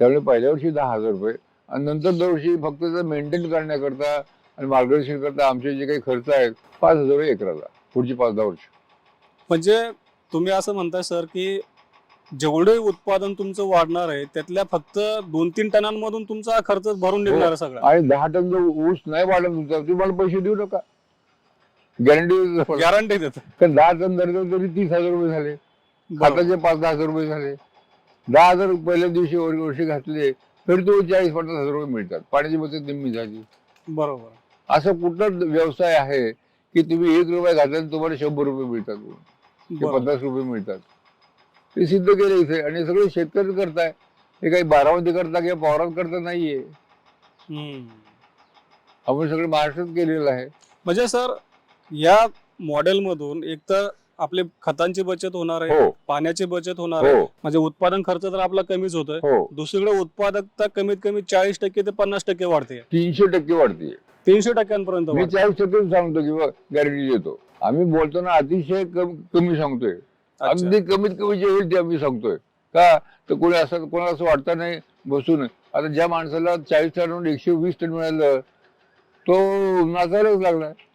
त्यामुळे पहिल्या वर्षी दहा हजार रुपये. आणि नंतर दरवर्षी फक्त मेंटेन करण्याकरता आणि मार्गदर्शन करता आमचे जे काही खर्च आहेत पाच हजार रुपये एकराला पुढची पाच दहा वर्ष. म्हणजे तुम्ही असं म्हणताय सर की जेवढे उत्पादन तुमचं वाढणार आहे त्यातल्या फक्त दोन तीन टनांमधून तुमचा हा खर्च भरून निघणार आहे सगळा. आणि दहा टन जर ऊस नाही वाढत तुमचा तुम्ही मला पैसे देऊ नका. गॅरंटी गॅरंटी देत. कारण दहा टन धरलं तरी तीस हजार रुपये झाले. खताचे पाच दहा हजार रुपये झाले. दहा हजार पहिल्या दिवशी वर- वर्षी घातले तरी तो चाळीस पन्नास हजार रुपये मिळतात. पाण्याची बचत निम्मी झाली. बरोबर. असं कुठलाच व्यवसाय आहे की तुम्ही एक रुपये घातला आणि तुम्हाला शंभर रुपये मिळतात? ते बरोबर. पन्नास रुपये मिळतात? ते सिद्ध केलं इथे. आणि सगळे शेतकरी करताय. हे काही बारामती करता किंवा पवारात करता नाहीये. हम्म. आपण सगळं महाराष्ट्रात केलेलं आहे. म्हणजे सर या मॉडेल मधून एक तर आपले खतांची बचत होणार आहे हो. पाण्याची बचत होणार आहे. हो. म्हणजे उत्पादन खर्च तर आपला कमीच होतोय. हो. दुसरीकडे उत्पादकता कमीत कमी चाळीस टक्के ते पन्नास टक्के वाढते. तीनशे टक्के वाढते. तीनशे टक्क्यांपर्यंत मी वाढते. चाळीस टक्के सांगतो किंवा गॅरंटी देतो. आम्ही बोलताना अतिशय कम- कमी सांगतोय. अच्छा. अगदी कमीत कमी जे होईल ते आम्ही सांगतोय. का? तर कोणी असं कोणाला असं वाटतं नाही बसून. आता ज्या माणसाला चाळीस टन एकशे वीस टन मिळालं तो नाचायलाच लागला.